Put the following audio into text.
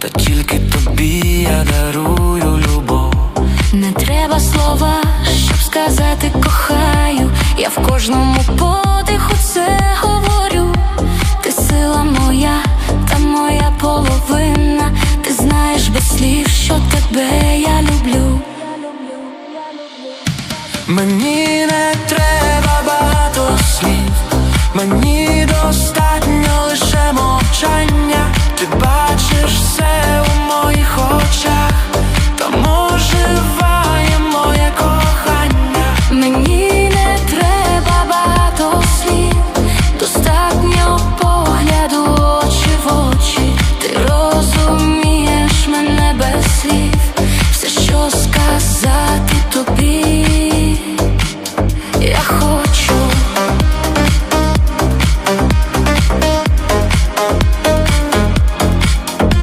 та тільки тобі я дарую любов. Не треба слова, щоб сказати кохаю. Я в кожному подиху це говорю. Ти сила моя, та моя половина. Ти знаєш без слів, що тебе я люблю. Мені не треба багато слів, мені